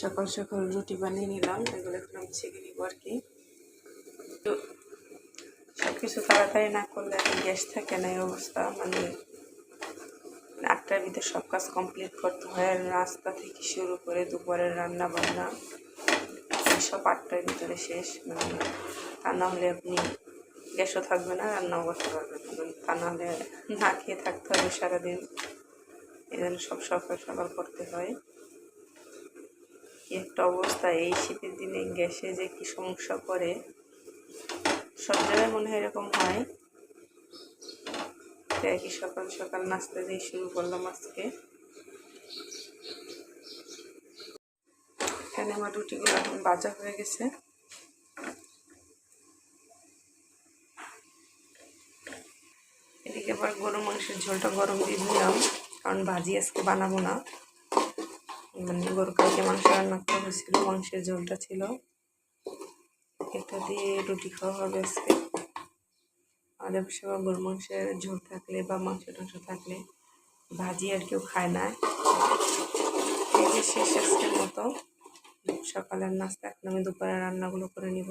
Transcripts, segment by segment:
সকাল সকাল রুটি বানিয়ে নিলাম, এগুলো এখন আমি ছেঁকে নিব আর কি। তো সব কিছু তাড়াতাড়ি না করলে এখন গ্যাস থাকে না এই অবস্থা মানে আটটার ভিতরে সব কাজ কমপ্লিট করতে হয় আর নাস্তা থেকে শুরু করে দুপুরের রান্না বান্না সব আটটার ভিতরে শেষ মানে তা না হলে আপনি গ্যাসও থাকবে না, রান্নাও করতে পারবেন মানে তা না হলে না খেয়ে থাকতে হবে সারাদিন। এই জন্য সব সকাল সকাল করতে হয়। কি একটা অবস্থা, এই শীতের দিনে গ্যাসে যে কি সমস্যা করে সব জায়গায় মনে হয় এরকম হয়। তাই কি সকাল সকাল নাস্তা দিয়ে শুরু করলাম আজকে। এখানে আমার রুটিগুলো এখন বাজা হয়ে গেছে। এদিকে আবার গরু মাংসের ঝোলটা গরম দিয়ে দিলাম, কারণ ভাজি আজকে বানাবো না। মানে গরু কালকে মাংস রান্না করা হয়েছিল, মাংসের ঝোলটা ছিল। এটা দিয়ে রুটি খাওয়া হবে আজকে। আমাদের পাশে গরু মাংসের ঝোল থাকলে বা মাংস টাংস থাকলে ভাজি আর কেউ খায় না। শেষ আজকের মতো। সকালের নাস্তা, এখন আমি দুপুরের রান্নাগুলো করে নিব।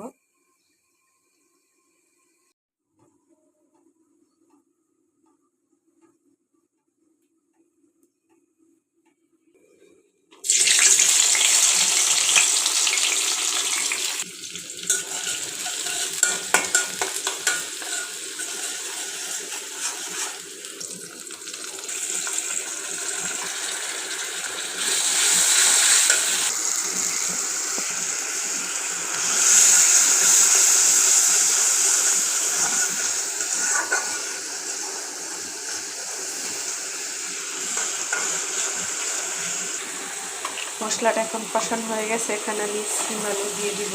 মশলাটা এখন কষানো হয়ে গেছে, এখানে আমি সিম আলু দিয়ে দিব।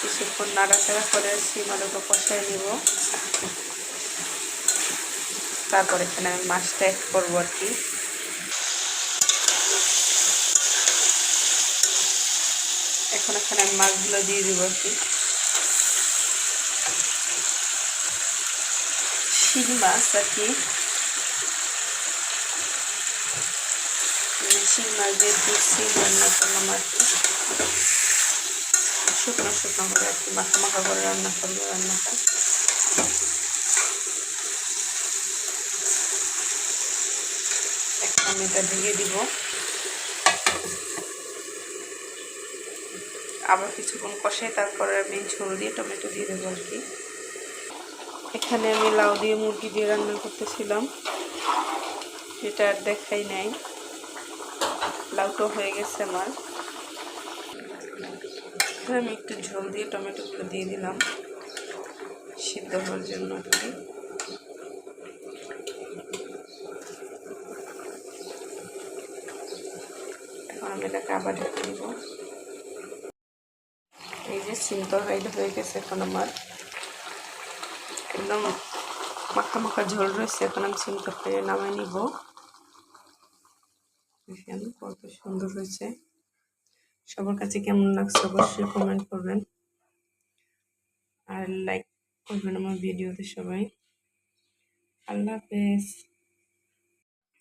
কিছুক্ষণ নাড়াচাড়া করে সিম আলুটা কষাই নিব। তারপর এখানে আমি মাছটা অ্যাড করব আর কি। এখন এখানে আমি মাছগুলো দিয়ে দিব আর কি। শিং মাছ আর কি। শিং মাছ দিয়ে শিম রান্না করলাম আর কি শুকনো শুকনো করে আর কি, মাখা মাখা করে রান্না করব রান্নাটা আমি এটা দিয়ে দিব। আবার কিছুক্ষণ কষে তারপরে আমি ঝোল দিয়ে টমেটো দিয়ে দেবো আর কি। এখানে আমি লাউ দিয়ে মুরগি দিয়ে রান্না করতেছিলাম। এটা আর দেখাই নাই। লাউটা হয়ে গেছে আমার আমি একটু ঝোল দিয়ে টমেটোগুলো দিয়ে দিলাম। সিদ্ধ হওয়ার জন্য আর কি। আমি এটাকে আবার ঢেকে দিব। এই যে সিম তরকারিটা হয়ে গেছে এখন আমার। একদম মাখা মাখা ঝোল রয়েছে, এখন আমি সিম তরকারি নামাই নিব। দেখেন কত সুন্দর হয়েছে। সবার কাছে কেমন লাগছে অবশ্যই কমেন্ট করবেন। আর লাইক করবেন আমার ভিডিওতে সবাই। আল্লাহ হাফেজ।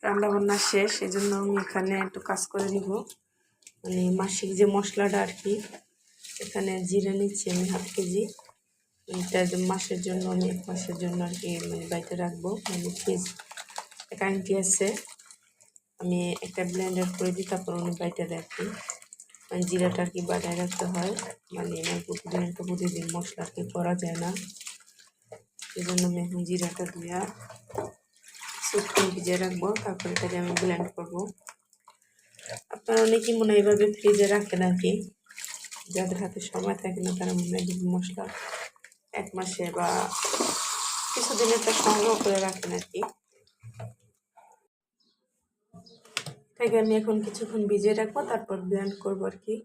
রান্না বান্না শেষ এই জন্য আমি এখানে একটু কাজ করে নিব। মানে মাসিক যে মশলাটা আর কি, এখানে জিরে নিচ্ছি আমি হাফ কেজি। এটা মাসের জন্য আমি এক মাসের জন্য আর কি মানে বাড়িতে রাখব। মানে ফ্রিজ এক আংটি আছে। আমি একটা ব্লেন্ডার করে দিই, তারপর উনি বাড়িতে রাখি মানে জিরাটা আর কি বাটায় রাখতে হয়? মানে আমার প্রতিদিন একটা প্রতিদিন মশলা আর কি করা যায় না। এই জন্য আমি এখন জিরাটা ধুয়া শুকনো ভিজে রাখব, তারপরে এটাকে আমি ব্লেন্ড করব। আপনারা অনেকেই মনে হয় এইভাবে ফ্রিজে রাখেন আর কি যাদের হাতে সময় থাকে না, তারা মনে হয় মশলা এক মাসে বা কিছুদিনের তো সংগ্রহ করে রাখেন আর কি তাইকে আমি এখন কিছুক্ষণ ভিজিয়ে রাখব তারপর ব্লেন্ড করব আর কি?